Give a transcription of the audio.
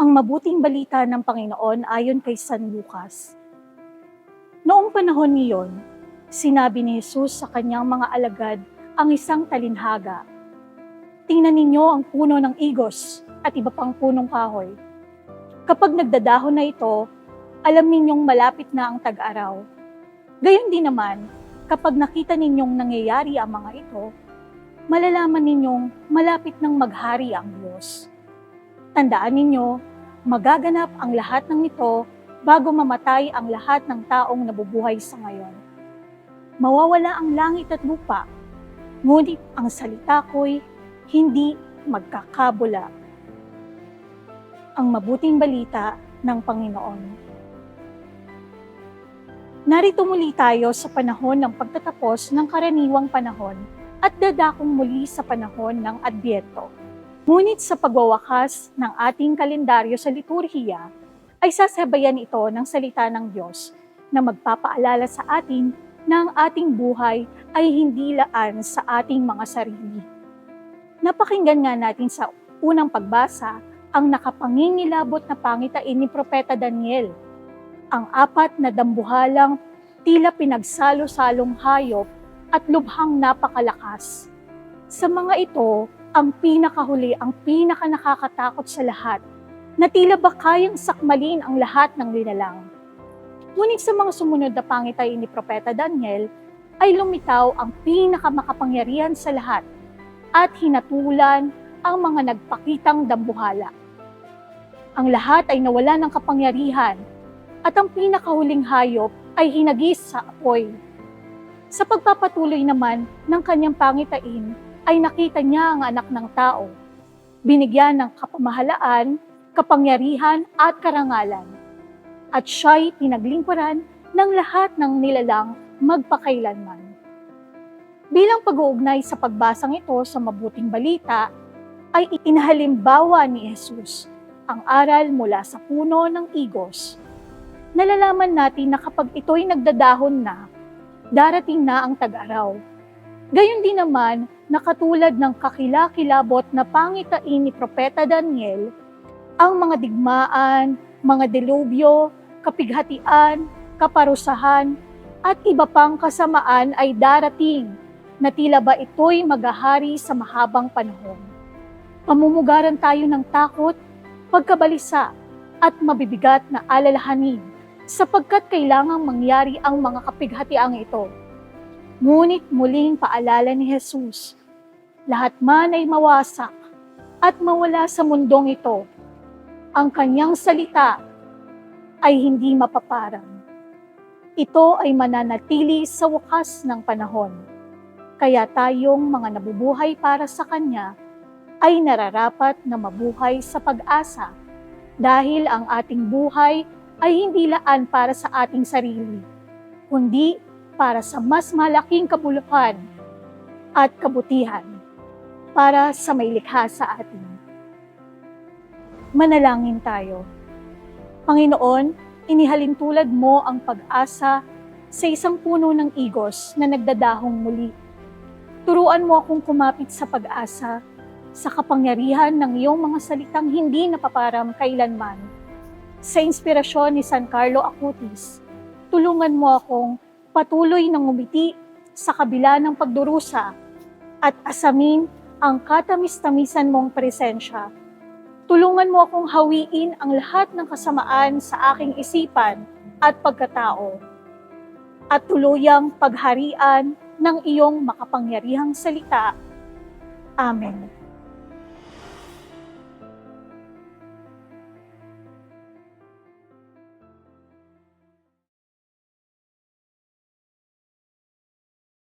Ang mabuting balita ng Panginoon ayon kay San Lucas. Noong panahon niyon, sinabi ni Jesus sa kanyang mga alagad ang isang talinhaga. Tingnan ninyo ang puno ng igos at iba pang punong kahoy. Kapag nagdadahon na ito, alam ninyong malapit na ang tag-araw. Gayon din naman, kapag nakita ninyong nangyayari ang mga ito, malalaman ninyong malapit ng maghari ang Diyos. Tandaan ninyo, magaganap ang lahat ng ito bago mamatay ang lahat ng taong nabubuhay sa ngayon. Mawawala ang langit at lupa, ngunit ang salita ko'y hindi magkakabula. Ang mabuting balita ng Panginoon. Narito muli tayo sa panahon ng pagtatapos ng karaniwang panahon at dadakong muli sa panahon ng Adbyento. Ngunit sa pagwawakas ng ating kalendaryo sa liturhiya, ay sasabayan ito ng salita ng Diyos na magpapaalala sa atin na ang ating buhay ay hindi laan sa ating mga sarili. Napakinggan nga natin sa unang pagbasa ang nakapangingilabot na pangitain ni Propeta Daniel. Ang apat na dambuhalang tila pinagsalo-salong hayop at lubhang napakalakas. Sa mga ito, ang pinakahuli, ang pinaka nakakatakot sa lahat, na tila ba kayang sakmalin ang lahat ng nilalang. Ngunit sa mga sumunod na pangitain ni Propeta Daniel, ay lumitaw ang pinakamakapangyarihan sa lahat at hinatulan ang mga nagpakitang dambuhala. Ang lahat ay nawala ng kapangyarihan at ang pinakahuling hayop ay hinagis sa apoy. Sa pagpapatuloy naman ng kanyang pangitain, ay nakita niya ang anak ng tao. Binigyan ng kapamahalaan, kapangyarihan at karangalan. At siya'y pinaglingkuran ng lahat ng nilalang magpakailanman. Bilang pag-uugnay sa pagbasang ito sa mabuting balita, ay inahalimbawa ni Jesus ang aral mula sa puno ng igos. Nalalaman natin na kapag ito'y nagdadahon na, darating na ang tag-araw. Gayon din naman na katulad ng kakilakilabot na pangitain ni Propeta Daniel, ang mga digmaan, mga delubyo, kapighatian, kaparusahan, at iba pang kasamaan ay darating na tila ba ito'y maghahari sa mahabang panahon. Pamumugaran tayo ng takot, pagkabalisa, at mabibigat na alalahanin sapagkat kailangang mangyari ang mga kapighatiang ito. Ngunit muling paalala ni Jesus, lahat man ay mawasak at mawala sa mundong ito. Ang kanyang salita ay hindi mapaparang. Ito ay mananatili sa wakas ng panahon. Kaya tayong mga nabubuhay para sa Kanya ay nararapat na mabuhay sa pag-asa dahil ang ating buhay ay hindi laan para sa ating sarili, kundi para sa mas malaking kabuluhan at kabutihan para sa may likha sa atin. Manalangin tayo. Panginoon, inihalin tulad mo ang pag-asa sa isang puno ng igos na nagdadahong muli. Turuan mo akong kumapit sa pag-asa sa kapangyarihan ng iyong mga salitang hindi napaparam kailanman. Sa inspirasyon ni San Carlo Acutis, tulungan mo akong patuloy na ngumiti sa kabila ng pagdurusa at asamin ang katamis-tamisan mong presensya. Tulungan mo akong hawiin ang lahat ng kasamaan sa aking isipan at pagkatao at tuluyang pagharian ng iyong makapangyarihang salita. Amen.